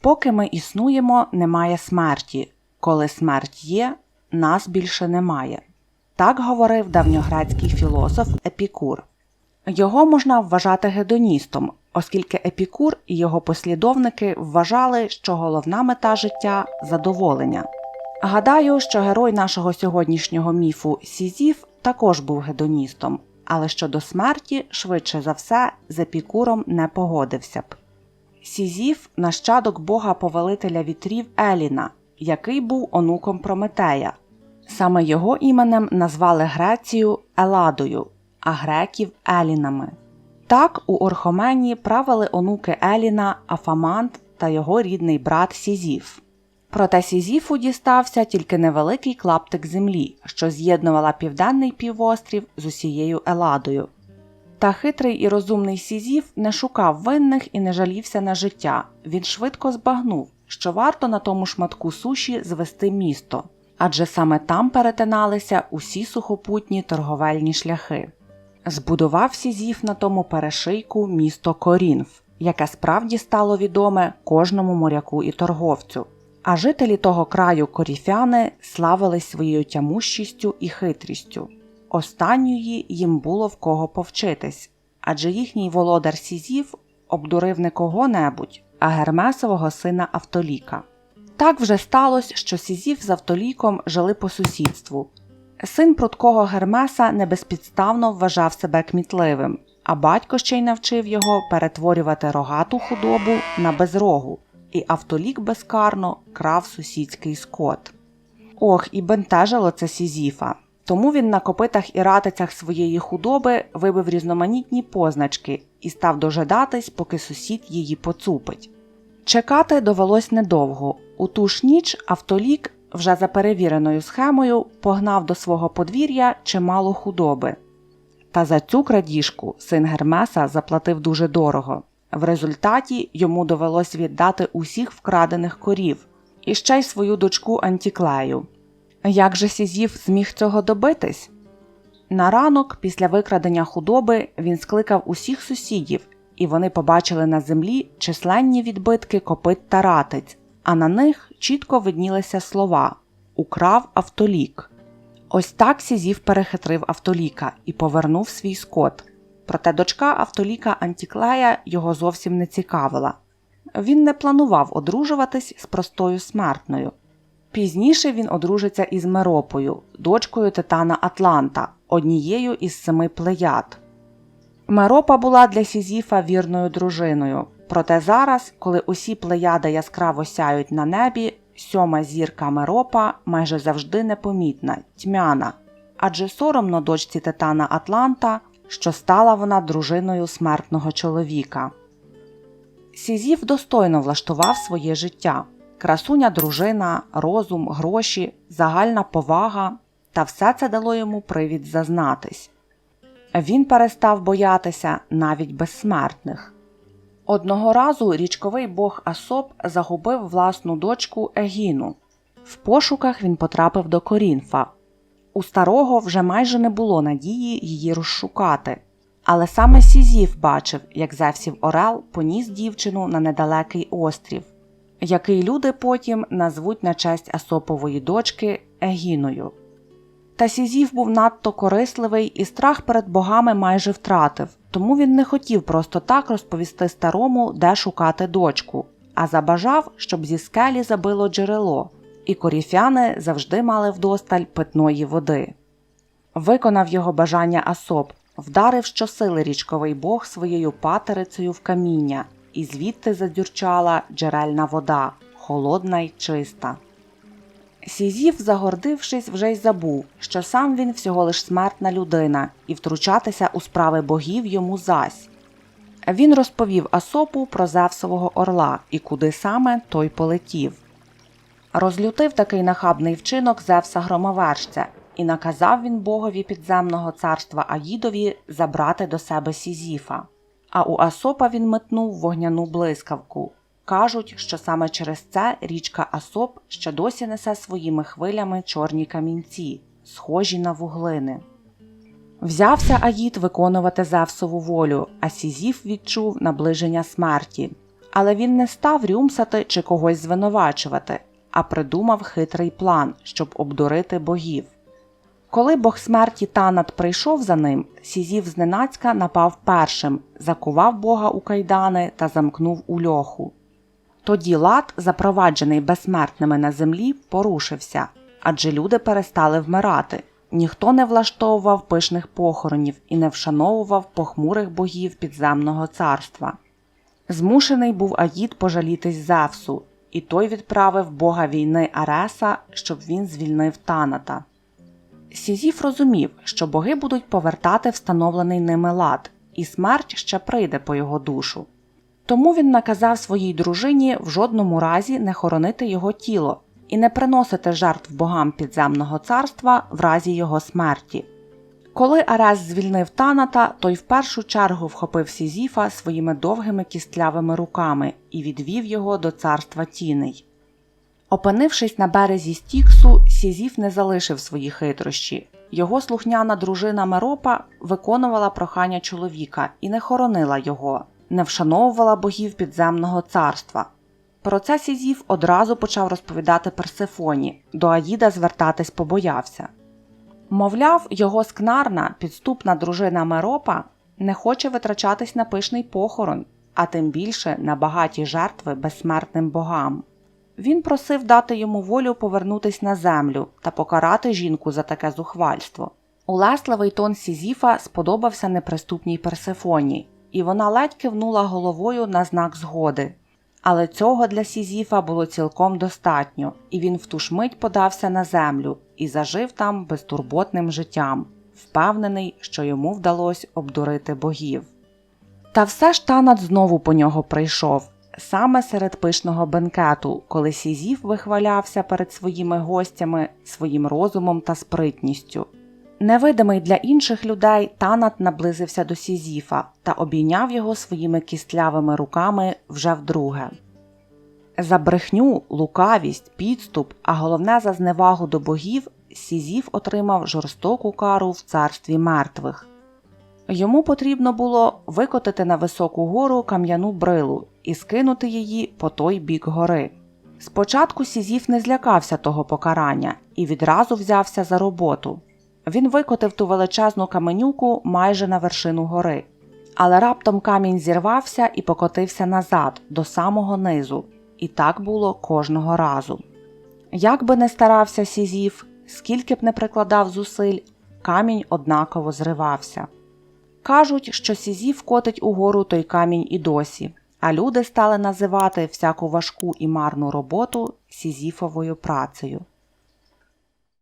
Поки ми існуємо, немає смерті. Коли смерть є, нас більше немає. Так говорив давньогрецький філософ Епікур. Його можна вважати гедоністом, оскільки Епікур і його послідовники вважали, що головна мета життя задоволення. Гадаю, що герой нашого сьогоднішнього міфу Сізіф також був гедоністом, але щодо смерті, швидше за все, з Епікуром не погодився б. Сізіф нащадок бога повелителя вітрів Еліна, який був онуком Прометея. Саме його іменем назвали Грецію Еладою, а греків Елінами. Так у Орхоменії правили онуки Еліна Афамант та його рідний брат Сізіф. Проте Сізіфу дістався тільки невеликий клаптик землі, що з'єднувала південний півострів з усією Еладою. Та хитрий і розумний Сізіф не шукав винних і не жалівся на життя. Він швидко збагнув, що варто на тому шматку суші звести місто, адже саме там перетиналися усі сухопутні торговельні шляхи. Збудував Сізіф на тому перешийку місто Корінф, яке справді стало відоме кожному моряку і торговцю. А жителі того краю коріфяни славились своєю тямущістю і хитрістю. Останньої їм було в кого повчитись, адже їхній володар Сізів обдурив не кого-небудь, а Гермесового сина Автоліка. Так вже сталося, що Сізів з Автоліком жили по сусідству. Син прудкого Гермеса небезпідставно вважав себе кмітливим, а батько ще й навчив його перетворювати рогату худобу на безрогу, і Автолік безкарно крав сусідський скот. Ох, і бентежило це Сізіфа. Тому він на копитах і ратицях своєї худоби вибив різноманітні позначки і став дожидатись, поки сусід її поцупить. Чекати довелось недовго. У ту ж ніч автолік, вже за перевіреною схемою, погнав до свого подвір'я чимало худоби. Та за цю крадіжку син Гермеса заплатив дуже дорого. В результаті йому довелось віддати усіх вкрадених корів і ще й свою дочку Антіклею. Як же Сізів зміг цього добитись? На ранок, після викрадення худоби, він скликав усіх сусідів, і вони побачили на землі численні відбитки копит та ратиць, а на них чітко виднілися слова Украв автолік. Ось так Сізів перехитрив автоліка і повернув свій скот. Проте дочка автоліка Антіклея його зовсім не цікавила. Він не планував одружуватись з простою смертною. Пізніше він одружиться із Меропою, дочкою Титана Атланта, однією із семи плеяд. Меропа була для Сізіфа вірною дружиною, проте зараз, коли усі плеяди яскраво сяють на небі, сьома зірка Меропа майже завжди непомітна, тьмяна, адже соромно дочці Титана Атланта, що стала вона дружиною смертного чоловіка. Сізіф достойно влаштував своє життя красуня дружина, розум, гроші, загальна повага, та все це дало йому привід зазнатись. Він перестав боятися навіть безсмертних. Одного разу річковий бог Асоп загубив власну дочку Егіну. В пошуках він потрапив до Корінфа. У старого вже майже не було надії її розшукати, але саме Сізів бачив, як Зевсів Орел поніс дівчину на недалекий острів який люди потім назвуть на честь Асопової дочки Егіною. Та Сізів був надто корисливий і страх перед богами майже втратив, тому він не хотів просто так розповісти старому, де шукати дочку, а забажав, щоб зі скелі забило джерело, і коріфяни завжди мали вдосталь питної води. Виконав його бажання Асоп, вдарив щосили річковий бог своєю патерицею в каміння і звідти задюрчала джерельна вода, холодна й чиста. Сізів, загордившись, вже й забув, що сам він всього лиш смертна людина, і втручатися у справи богів йому зась. Він розповів Асопу про Зевсового орла і куди саме той полетів. Розлютив такий нахабний вчинок Зевса громовершця, і наказав він богові підземного царства Аїдові забрати до себе Сізіфа а у Асопа він метнув вогняну блискавку. Кажуть, що саме через це річка Асоп ще досі несе своїми хвилями чорні камінці, схожі на вуглини. Взявся Аїд виконувати Зевсову волю, а Сізів відчув наближення смерті. Але він не став рюмсати чи когось звинувачувати, а придумав хитрий план, щоб обдурити богів. Коли бог смерті Танат прийшов за ним, Сізів зненацька напав першим, закував бога у кайдани та замкнув у льоху. Тоді лад, запроваджений безсмертними на землі, порушився, адже люди перестали вмирати. Ніхто не влаштовував пишних похоронів і не вшановував похмурих богів підземного царства. Змушений був Аїд пожалітись Зевсу, і той відправив бога війни Ареса, щоб він звільнив Таната. Сізіф розумів, що боги будуть повертати встановлений ними лад, і смерть ще прийде по його душу. Тому він наказав своїй дружині в жодному разі не хоронити його тіло і не приносити жертв богам підземного царства в разі його смерті. Коли Арес звільнив Таната, той в першу чергу вхопив Сізіфа своїми довгими кістлявими руками і відвів його до царства тіней. Опинившись на березі Стіксу, Сізіф не залишив свої хитрощі. Його слухняна дружина Меропа виконувала прохання чоловіка і не хоронила його, не вшановувала богів підземного царства. Про це Сізіф одразу почав розповідати Персефоні, до Аїда звертатись побоявся. Мовляв, його скнарна, підступна дружина Меропа не хоче витрачатись на пишний похорон, а тим більше на багаті жертви безсмертним богам. Він просив дати йому волю повернутись на землю та покарати жінку за таке зухвальство. Улесливий тон Сізіфа сподобався неприступній Персефоні, і вона ледь кивнула головою на знак згоди. Але цього для Сізіфа було цілком достатньо, і він в ту ж мить подався на землю і зажив там безтурботним життям, впевнений, що йому вдалося обдурити богів. Та все ж Танат знову по нього прийшов, саме серед пишного бенкету, коли Сізіф вихвалявся перед своїми гостями своїм розумом та спритністю. Невидимий для інших людей, Танат наблизився до Сізіфа та обійняв його своїми кістлявими руками вже вдруге. За брехню, лукавість, підступ, а головне за зневагу до богів, Сізіф отримав жорстоку кару в царстві мертвих. Йому потрібно було викотити на високу гору кам'яну брилу і скинути її по той бік гори. Спочатку Сізіф не злякався того покарання і відразу взявся за роботу. Він викотив ту величезну каменюку майже на вершину гори, але раптом камінь зірвався і покотився назад, до самого низу, і так було кожного разу. Як би не старався Сізіф, скільки б не прикладав зусиль, камінь однаково зривався. Кажуть, що Сізіф котить угору той камінь і досі, а люди стали називати всяку важку і марну роботу Сізіфовою працею.